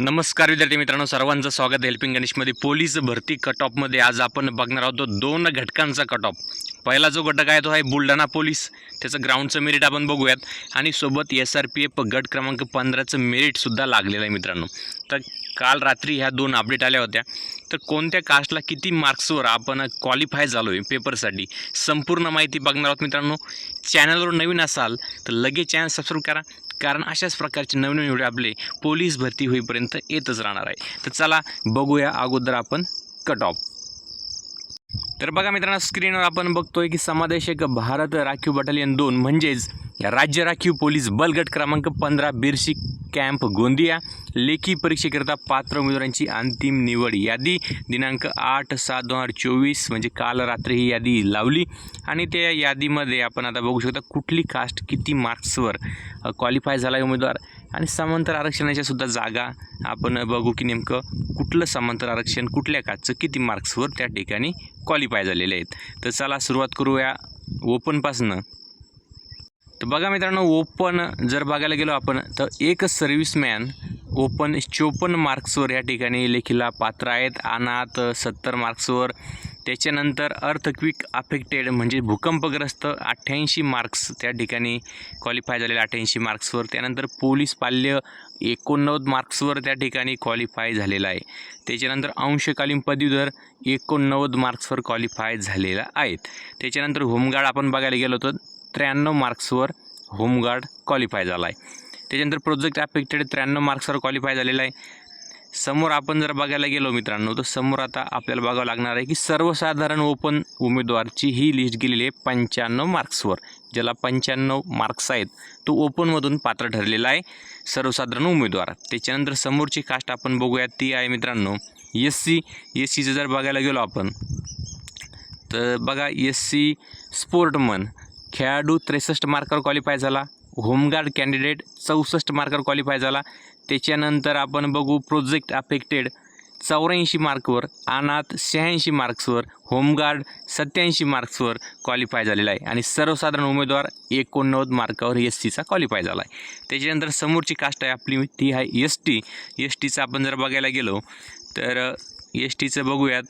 नमस्कार विद्यार्थी मित्रांनो सर्वांचं स्वागत हेल्पिंग गणेशमध्ये. पोलीस भरती कट ऑफमध्ये आज आपण बघणार आहोत दोन घटकांचा कट ऑफ पहिला जो घटक आहे तो आहे बुलढाणा पोलीस. त्याचं ग्राउंडचं मेरिट आपण बघूयात. आणि सोबत एस आर पी एफ गट क्रमांक पंधराचं मेरिटसुद्धा लागलेलं आहे मित्रांनो. तर काल रात्री ह्या दोन अपडेट आल्या होत्या. तर कोणत्या कास्टला किती मार्क्सवर आपण क्वालिफाय झालो आहे पेपरसाठी संपूर्ण माहिती बघणार आहोत मित्रांनो. चॅनलवर नवीन असाल तर लगेच चॅनल सबस्क्राईब करा. कारण अशाच प्रकारचे नवनवीन व्हिडिओ आपले पोलीस भरती होईपर्यंत येतच राहणार आहे. तर चला बघूया अगोदर आपण कट ऑफ तर बघा मित्रांनो स्क्रीनवर आपण बघतोय की समादेशक भारत राखीव बटालियन दोन म्हणजेच राज्य राखीव पोलीस बलगट क्रमांक पंधरा बिरशी कॅम्प गोंदिया. लेखी परीक्षेकरिता पात्र उमेदवारांची अंतिम निवड. यादी दिनांक आठ सात दोन हजार चोवीस म्हणजे काल रात्री ही यादी लावली. आणि त्या यादीमध्ये आपण आता बघू शकता कुठली कास्ट किती मार्क्सवर क्वालिफाय झाला आहे उमेदवार. आणि समांतर आरक्षणाच्या सुद्धा जागा आपण बघू की नेमकं कुठलं समांतर आरक्षण कुठल्या कास्टचं किती मार्क्सवर त्या ठिकाणी क्वालिफाय झालेले आहेत. तर चला सुरुवात करूया ओपनपासनं तर बघा मित्रांनो ओपन जर बघायला गेलो आपण तर एक सर्व्हिसमॅन ओपन चोपन्न मार्क्सवर या ठिकाणी लेखीला पात्र आहेत. अनाथ सत्तर मार्क्सवर त्याच्यानंतर अर्थक्विक अफेक्टेड म्हणजे भूकंपग्रस्त अठ्ठ्याऐंशी मार्क्स त्या ठिकाणी क्वालिफाय झालेले अठ्ठ्याऐंशी मार्क्सवर त्यानंतर पोलीस पाल्य एकोणनव्वद मार्क्सवर त्या ठिकाणी क्वालिफाय झालेला आहे. त्याच्यानंतर अंशकालीन पदवीधर एकोणनव्वद मार्क्सवर क्वालिफाय झालेला आहेत. त्याच्यानंतर होमगार्ड आपण बघायला गेलो तर त्र्याण्णव मार्क्सवर होमगार्ड क्वालिफाय झाला आहे त्याच्यानंतर प्रोजेक्ट अफेक्टेड त्र्याण्णव मार्क्सवर क्वालिफाय झालेला आहे. समोर आपण जर बघायला गेलो मित्रांनो तर समोर आता आपल्याला बघावं लागणार आहे की सर्वसाधारण ओपन उमेदवारची ही लिस्ट गेलेली आहे पंच्याण्णव मार्क्सवर. ज्याला पंच्याण्णव मार्क्स आहेत तो ओपनमधून पात्र ठरलेला आहे सर्वसाधारण उमेदवार. त्याच्यानंतर समोरची कास्ट आपण बघूयात ती आहे मित्रांनो एस सी एस सीचं जर बघायला गेलो आपण तर बघा एस सी स्पोर्टमन खेळाडू त्रेसष्ट मार्कावर क्वालिफाय झाला. होमगार्ड कॅन्डिडेट चौसष्ट मार्कावर क्वालिफाय झाला. त्याच्यानंतर आपण बघू प्रोजेक्ट अफेक्टेड चौऱ्याऐंशी मार्कवर अनाथ शहाऐंशी मार्क्सवर होमगार्ड सत्याऐंशी मार्क्सवर क्वालिफाय झालेला आहे. आणि सर्वसाधारण उमेदवार एकोणनव्वद मार्कावर एस टीचा क्वालिफाय झाला आहे. त्याच्यानंतर समोरची कास्ट आहे आपली ती आहे एस टी एस टीचं आपण जर बघायला गेलो तर एस टीचं बघूयात.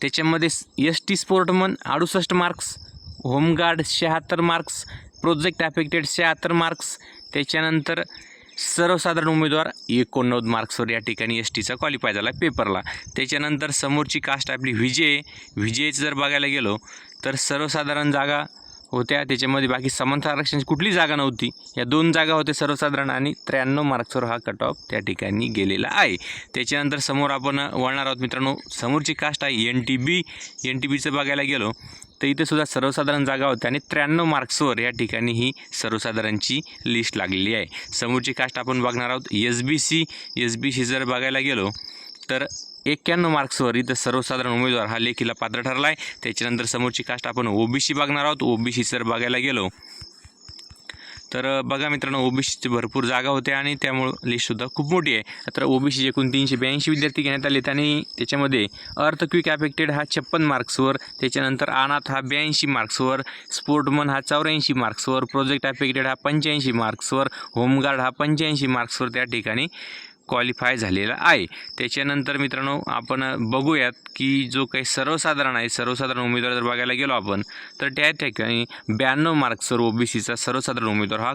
त्याच्यामध्ये एस टी स्पोर्टमन अडुसष्ट मार्क्स होमगार्ड शहात्तर मार्क्स प्रोजेक्ट अफेक्टेड शहात्तर मार्क्स त्याच्यानंतर सर्वसाधारण उमेदवार एकोणनव्वद मार्क्सवर या ठिकाणी एस टीचा क्वालिफाय झाला पेपरला त्याच्यानंतर समोरची कास्ट आपली विजय विजयचं जर बघायला गेलो तर सर्वसाधारण जागा होत्या. त्याच्यामध्ये बाकी समांतर आरक्षणाची कुठली जागा नव्हती. या दोन जागा होत्या सर्वसाधारण आणि त्र्याण्णव मार्क्सवर हा कट ऑफ त्या ठिकाणी गेलेला आहे. त्याच्यानंतर समोर आपण वळणार आहोत मित्रांनो. समोरची कास्ट आहे N T B N T बीचं बघायला गेलो तर इथे सुद्धा सर्वसाधारण जागा होत्या आणि त्र्याण्णव मार्क्सवर या ठिकाणी ही सर्वसाधारणची लिस्ट लागलेली आहे. समोरची कास्ट आपण बघणार आहोत. S B C S B C जर बघायला गेलो तर एक्क्याण्णव मार्क्सवर इथं सर्वसाधारण उमेदवार हा लेखीला पात्र ठरला आहे त्याच्यानंतर समोरची कास्ट आपण ओबीसी बघणार आहोत. ओबीसी जर बघायला गेलो तर बघा मित्रांनो ओबीसीची भरपूर जागा होत्या आणि त्यामुळं लिस्टसुद्धा खूप मोठी आहे. तर ओबीसीचे एकूण तीनशे ब्याऐंशी विद्यार्थी घेण्यात आलेत आणि त्याच्यामध्ये अर्थ क्विक अफेक्टेड हा छप्पन मार्क्सवर त्याच्यानंतर अनाथ हा ब्याऐंशी मार्क्सवर स्पोर्टमन हा चौऱ्याऐंशी मार्क्सवर प्रोजेक्ट अफेक्टेड हा पंच्याऐंशी मार्क्सवर होमगार्ड हा पंच्याऐंशी मार्क्सवर त्या ठिकाणी क्वालिफाय झालेला आहे. त्याच्यानंतर मित्रांनो आपण बघूयात की जो काही सर्वसाधारण आहे सर्वसाधारण उमेदवार जर बघायला गेलो आपण तर त्या ठिकाणी ब्याण्णव मार्क्सवर ओबीसीचा सर्वसाधारण उमेदवार हा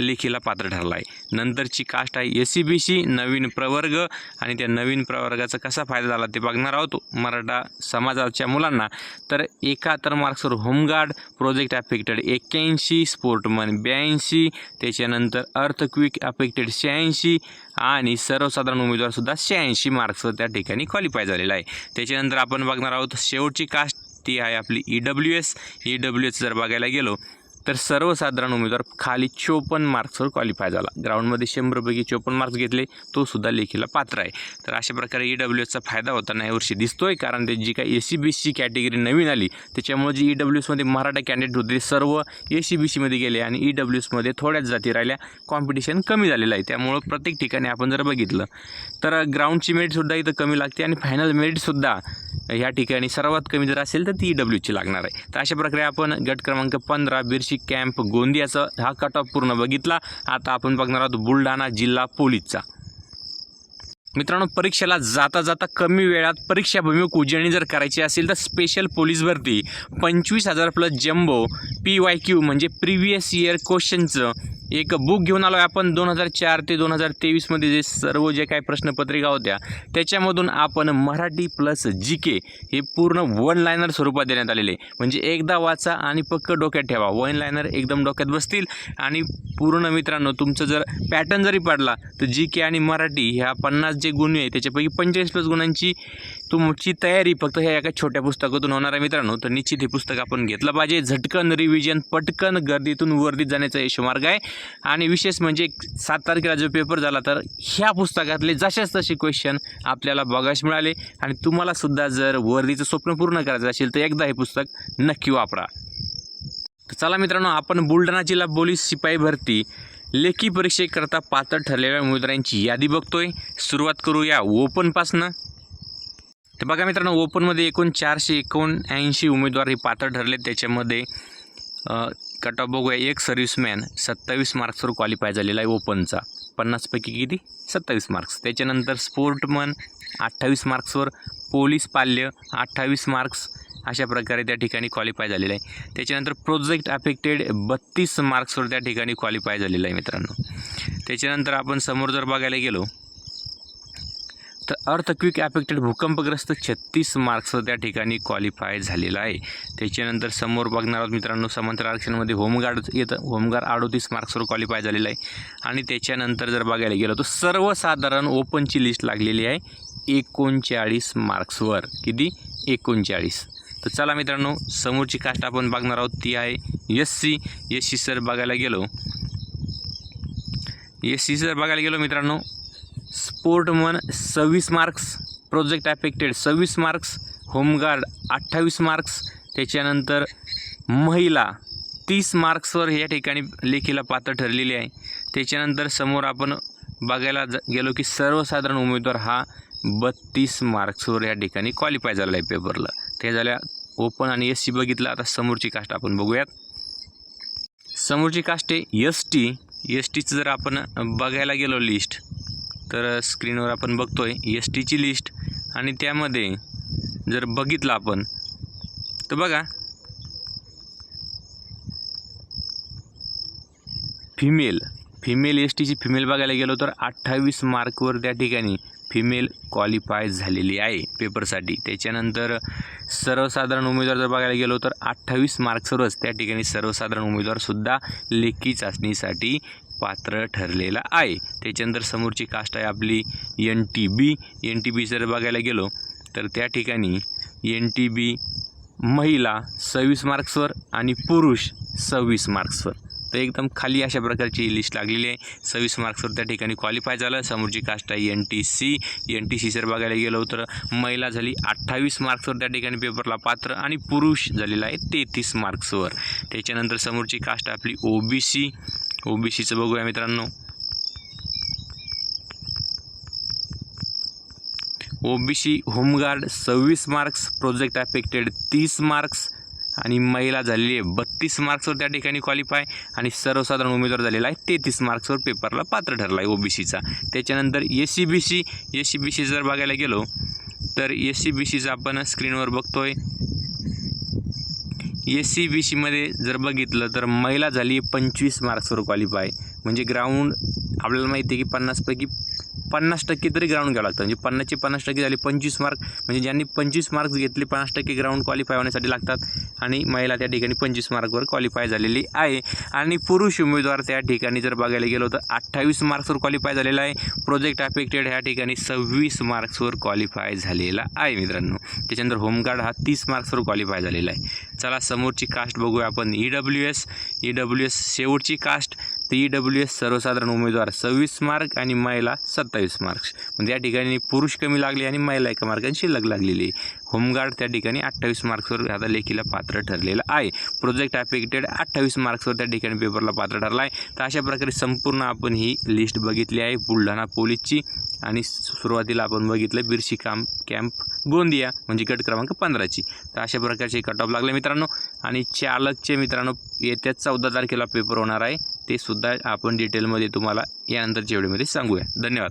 लेखीला पात्र ठरला आहे नंतरची कास्ट आहे एस सी बी सी नवीन प्रवर्ग आणि त्या नवीन प्रवर्गाचा कसा फायदा झाला ते बघणार आहोत. मराठा समाजाच्या मुलांना. तर एकाहत्तर मार्क्सवर होमगार्ड प्रोजेक्ट अफेक्टेड एक्क्याऐंशी स्पोर्टमन ब्याऐंशी त्याच्यानंतर अर्थक्विक अफेक्टेड शहाऐंशी आणि सर्वसाधारण उमेदवारसुद्धा शहाऐंशी मार्क्सवर त्या ठिकाणी क्वालिफाय झालेला आहे. त्याच्यानंतर आपण बघणार आहोत शेवटची कास्ट ती आहे आपली E W S E W S जर बघायला गेलो तर सर्वसाधारण उमेदवार खाली चोपन्न मार्क्सवर क्वालिफाय झाला. ग्राउंडमध्ये शंभरपैकी चोपन्न मार्क्स घेतले तो सुद्धा लेखीला पात्र आहे. तर अशा प्रकारे ई डब्ल्यू एसचा फायदा होताना यावर्षी दिसतोय कारण ते जी काही A C B C category नवीन आली त्याच्यामुळे जी ई डब्ल्यू एसमध्ये मराठा कॅन्डिडेट होते सर्व ए सी बी सीमध्ये गेले आणि ई डब्ल्यू एसमध्ये थोड्याच जाती राहिल्या. कॉम्पिटिशन कमी झालेलं आहे त्यामुळं प्रत्येक ठिकाणी आपण जर बघितलं तर ग्राउंडची मेरिटसुद्धा इथं कमी लागते आणि फायनल मेरिटसुद्धा ह्या ठिकाणी सर्वात कमी जर असेल तर ती ई डब्ल्यूची लागणार आहे. तर अशा प्रकारे आपण गट क्रमांक पंधरा बिरशी कॅम्प गोंदियाचं हा कट ऑफ पूर्ण बघितला. आता आपण बघणार आहोत बुलढाणा जिल्हा पोलीसचा. मित्रांनो परीक्षेला जाता जाता कमी वेळात परीक्षाभिमुख उजळणी जर करायची असेल तर स्पेशल पोलीस भरती. पंचवीस हजार plus jumbo P Y Q म्हणजे प्रिव्हियस इयर क्वेश्चनचं एक बुक घेऊन आलो आहे आपण दोन हजार चार ते दोन हजार तेवीसमध्ये जे सर्व जे काही प्रश्नपत्रिका होत्या त्याच्यामधून आपण मराठी प्लस जी के हे पूर्ण वन लायनर स्वरूपात देण्यात आलेले म्हणजे एकदा वाचा आणि पक्क डोक्यात ठेवा. वन लायनर एकदम डोक्यात बसतील. आणि पूर्ण मित्रांनो तुमचं जर पॅटर्न जरी पडला तर जी के आणि मराठी ह्या पन्नास जे गुण आहे त्याच्यापैकी पंचेचाळीस प्लस गुणांची तुमची तयारी फक्त ह्या एका छोट्या पुस्तकातून होणार आहे मित्रांनो. तर निश्चित हे पुस्तक आपण घेतलं पाहिजे. झटकन रिव्हिजन पटकन गर्दीतून वर्दीत जाण्याचा यशमार्ग आहे. आणि विशेष म्हणजे सात तारखेला जो पेपर झाला तर ह्या पुस्तकातले जशाच तसे क्वेश्चन आपल्याला बघायस मिळाले. आणि तुम्हाला सुद्धा जर वर्दीचं स्वप्न पूर्ण करायचं असेल तर एकदा हे पुस्तक नक्की वापरा. चला मित्रांनो आपण बुलढाणा जिल्हा पोलीस शिपाई भरती. लेखी परीक्षेकरता पात्र ठरलेल्या उमेदवारांची यादी बघतोय. सुरुवात करूया ओपनपासनं तर बघा मित्रांनो ओपनमध्ये एकूण चारशे एकोणऐंशी उमेदवार हे पात्र ठरले. त्याच्यामध्ये कट ऑफ बघूया. एक सर्व्हिसमॅन सत्तावीस मार्क्सवर क्वालिफाय झालेला आहे ओपनचा पन्नासपैकी किती? सत्तावीस मार्क्स. त्याच्यानंतर स्पोर्टमन अठ्ठावीस मार्क्सवर पोलीस पाल्य अठ्ठावीस मार्क्स अशा प्रकारे त्या ठिकाणी क्वालिफाय झालेलं आहे. त्याच्यानंतर प्रोजेक्ट अफेक्टेड बत्तीस मार्क्सवर त्या ठिकाणी क्वालिफाय झालेलं आहे मित्रांनो. त्याच्यानंतर आपण समोर जर बघायला गेलो तर अर्थक्विक ॲफेक्टेड भूकंपग्रस्त छत्तीस मार्क्सवर त्या ठिकाणी क्वालिफाय झालेला आहे. त्याच्यानंतर समोर बघणार आहोत मित्रांनो समांतर आरक्षणमध्ये होमगार्ड येतं. होमगार्ड अडोतीस मार्क्सवर क्वालिफाय झालेलं आहे. आणि त्याच्यानंतर जर बघायला गेलो तर सर्वसाधारण ओपनची लिस्ट लागलेली आहे एकोणचाळीस मार्क्सवर. किती? एकोणचाळीस. तर चला मित्रांनो समोरची कास्ट आपण बघणार आहोत. ती आहे S C S C sir बघायला गेलो. एस सी सर बघायला गेलो मित्रांनो स्पोर्टमन सव्वीस मार्क्स प्रोजेक्ट अफेक्टेड सव्वीस मार्क्स होमगार्ड अठ्ठावीस मार्क्स त्याच्यानंतर महिला तीस मार्क्सवर या ठिकाणी लेखीला पात्र ठरलेली आहे. त्याच्यानंतर समोर आपण बघायला ज गेलो की सर्वसाधारण उमेदवार हा बत्तीस मार्क्सवर या ठिकाणी क्वालिफाय झालेला आहे पेपरला ते झाल्या ओपन आणि एस सी बघितलं. आता समोरची कास्ट आपण बघूयात. समोरची कास्ट आहे एस टी एस टीचं जर आपण बघायला गेलो लिस्ट तर स्क्रीनवर आपण बघतोय एस टीची लिस्ट आणि त्यामध्ये जर बघितलं आपण तर बघा. फिमेल फिमेल एस टीची फिमेल बघायला गेलो तर अठ्ठावीस मार्कवर त्या ठिकाणी फिमेल क्वालिफाय झालेली आहे पेपरसाठी त्याच्यानंतर सर्वसाधारण उमेदवार जर बघायला गेलो तर अठ्ठावीस मार्क्सवरच त्या ठिकाणी सर्वसाधारण उमेदवारसुद्धा लेखी चाचणीसाठी पात्र ठरलेला आहे. त्याच्यानंतर समोरची कास्ट आहे आपली N T B N T B जर बघायला गेलो तर त्या ठिकाणी एन टी बी महिला सव्वीस मार्क्सवर आणि पुरुष सव्वीस मार्क्सवर. तर एकदम खाली अशा प्रकारची लिस्ट लागलेली आहे. सव्वीस मार्क्सवर त्या ठिकाणी क्वालिफाय झालं. समोरची कास्ट आहे N T C N T C जर बघायला गेलो तर महिला झाली अठ्ठावीस मार्क्सवर त्या ठिकाणी पेपरला पात्र आणि पुरुष झालेला आहे तेहतीस मार्क्सवर. त्याच्यानंतर समोरची कास्ट आपली ओ बी सी ओ बी सीचं बघूया मित्रांनो. O B C home guard सव्वीस मार्क्स प्रोजेक्ट अफेक्टेड तीस मार्क्स आणि महिला झालेली आहे बत्तीस मार्क्सवर त्या ठिकाणी क्वालिफाय आणि सर्वसाधारण उमेदवार झालेला आहे तेहतीस मार्क्सवर पेपरला पात्र ठरला आहे ओ बी सीचा त्याच्यानंतर S C B C S C B C जर बघायला गेलो तर एस सी बी सीचा आपण स्क्रीनवर बघतोय. एस सी बी सीमध्ये जर बघितलं तर महिला झाली पंचवीस मार्क्सवर क्वालिफाय म्हणजे ग्राउंड आपल्याला माहिती आहे की पन्नासपैकी पन्नास टक्के तरी ग्राउंड घ्यावं लागतं. म्हणजे पन्नासचे पन्नास टक्के झाले पंचवीस मार्क म्हणजे ज्यांनी पंचवीस मार्क्स घेतले पन्नास टक्के ग्राउंड क्वालिफाय होण्यासाठी लागतात. आणि महिला त्या ठिकाणी पंचवीस मार्कवर क्वालिफाय झालेली आहे. आणि पुरुष उमेदवार त्या ठिकाणी जर बघायला गेलो तर अठ्ठावीस मार्क्सवर क्वालिफाय झालेला आहे. प्रोजेक्ट अफेक्टेड ह्या ठिकाणी सव्वीस मार्क्सवर क्वालिफाय झालेला आहे मित्रांनो. त्याच्यानंतर होमगार्ड हा तीस मार्क्सवर क्वालिफाय झालेला आहे. चला समोरची कास्ट बघूया आपण. E W S E W S शेवटची कास्ट तर ई डब्ल्यू एस सर्वसाधारण उमेदवार सव्वीस मार्क आणि महिला सत्तावीस मार्क्स. म्हणजे या ठिकाणी पुरुष कमी लागले आणि महिला एका मार्कांनी शिल्लक लागलेली आहे. होमगार्ड त्या ठिकाणी अठ्ठावीस मार्क्सवर आता लेखीला पात्र ठरलेलं आहे. प्रोजेक्ट अफेक्टेड अठ्ठावीस मार्क्सवर त्या ठिकाणी पेपरला पात्र ठरला आहे तर अशा प्रकारे संपूर्ण आपण ही लिस्ट बघितली आहे. बुलढाणा पोलीसची. आणि सुरुवातीला आपण बघितलं बिरशी काम कॅम्प गोंदिया म्हणजे गट क्रमांक पंधराची. तर अशा प्रकारचे कट ऑफ लागले मित्रांनो. आणि चालकचे मित्रांनो येत्या चौदा तारखेला पेपर होणार आहे. ते सुद्धा आपण डिटेलमध्ये तुम्हाला यानंतरच्या व्हिडिओमध्ये सांगूया. धन्यवाद.